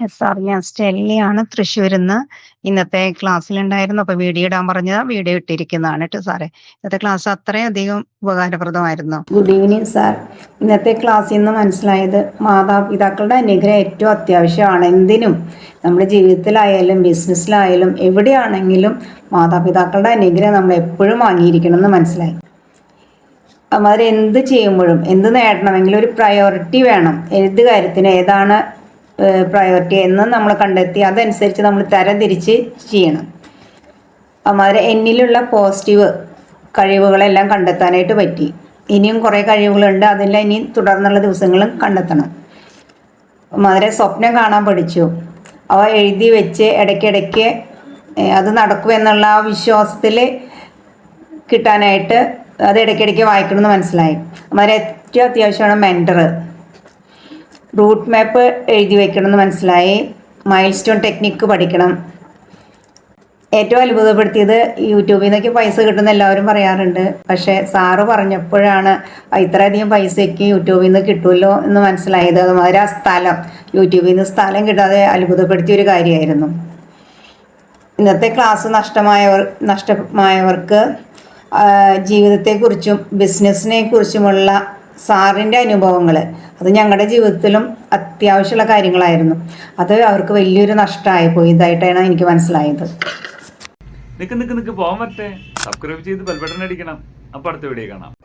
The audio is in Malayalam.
എസ് ആർ ഞാൻ സ്റ്റെല്ലിയാണ് തൃശ്ശൂരിൽ നിന്ന് ഇന്നത്തെ ക്ലാസ്സിലുണ്ടായിരുന്നു. അപ്പൊ വീഡിയോ ഇടാൻ പറഞ്ഞതാ വീഡിയോ ഇട്ടിരിക്കുന്നതാണ് കേട്ടോ സാറേ. ഇന്നത്തെ ക്ലാസ് അത്രയധികം ഉപകാരപ്രദമായിരുന്നു. ഗുഡ് ഈവനിങ് സാർ ഇന്നത്തെ ക്ലാസ്സിൽ നിന്ന് മനസ്സിലായത് മാതാപിതാക്കളുടെ അനുഗ്രഹം ഏറ്റവും അത്യാവശ്യമാണ്. എന്തിനും നമ്മുടെ ജീവിതത്തിലായാലും ബിസിനസ്സിലായാലും എവിടെയാണെങ്കിലും മാതാപിതാക്കളുടെ അനുഗ്രഹം നമ്മൾ എപ്പോഴും വാങ്ങിയിരിക്കണം എന്ന് മനസ്സിലായി. അവർ എന്ത് ചെയ്യുമ്പോഴും എന്ത് നേടണമെങ്കിലും ഒരു പ്രയോറിറ്റി വേണം. ഏത് കാര്യത്തിന് ഏതാണ് പ്രയോറിറ്റി എന്ന് നമ്മൾ കണ്ടെത്തി അതനുസരിച്ച് നമ്മൾ തരംതിരിച്ച് ചെയ്യണം. അമാരെ എന്നിലുള്ള പോസിറ്റീവ് കഴിവുകളെല്ലാം കണ്ടെത്താനായിട്ട് പറ്റി. ഇനിയും കുറേ കഴിവുകളുണ്ട് അതെല്ലാം ഇനി തുടർന്നുള്ള ദിവസങ്ങളും കണ്ടെത്തണം. മാതിരെ സ്വപ്നം കാണാൻ പഠിച്ചു. അവ എഴുതി വെച്ച് ഇടയ്ക്കിടയ്ക്ക് അത് നടക്കുമെന്നുള്ള ആ വിശ്വാസത്തിൽ കിട്ടാനായിട്ട് അത് ഇടയ്ക്കിടയ്ക്ക് വായിക്കണമെന്ന് മനസ്സിലായി. മാതിരെ ഏറ്റവും അത്യാവശ്യമാണ് മെന്റർ റൂട്ട് മാപ്പ് എഴുതി വെക്കണമെന്ന് മനസ്സിലായി. മൈൽ സ്റ്റോൺ ടെക്നിക്ക് പഠിക്കണം. ഏറ്റവും അത്ഭുതപ്പെടുത്തിയത് യൂട്യൂബിൽ നിന്നൊക്കെ പൈസ കിട്ടുന്ന എല്ലാവരും പറയാറുണ്ട്. പക്ഷേ സാറ് പറഞ്ഞപ്പോഴാണ് ഇത്രയധികം പൈസയ്ക്ക് യൂട്യൂബിൽ നിന്ന് കിട്ടുമല്ലോ എന്ന് മനസ്സിലായത്. അതുമാതിരി ആ സ്ഥലം യൂട്യൂബിൽ നിന്ന് സ്ഥലം കിട്ടാതെ അത്ഭുതപ്പെടുത്തിയ ഒരു കാര്യമായിരുന്നു. ഇന്നത്തെ ക്ലാസ് നഷ്ടമായവർ നഷ്ടമായവർക്ക് ജീവിതത്തെക്കുറിച്ചും ബിസിനസ്സിനെ കുറിച്ചുമുള്ള സാറിന്റെ അനുഭവങ്ങൾ അത് ഞങ്ങളുടെ ജീവിതത്തിലും അത്യാവശ്യമുള്ള കാര്യങ്ങളായിരുന്നു. അത് അവർക്ക് വലിയൊരു നഷ്ടമായി പോയി. ഇതായിട്ടാണ് എനിക്ക് മനസ്സിലായത്. നിക്ക് നിക്ക് നിക്ക് പോകാൻ പറ്റേ. സബ്സ്ക്രൈബ് ചെയ്ത് ബെൽബട്ടൺ അടിക്കണം. അപ്പോൾ അടുത്ത വീഡിയോ കാണാം.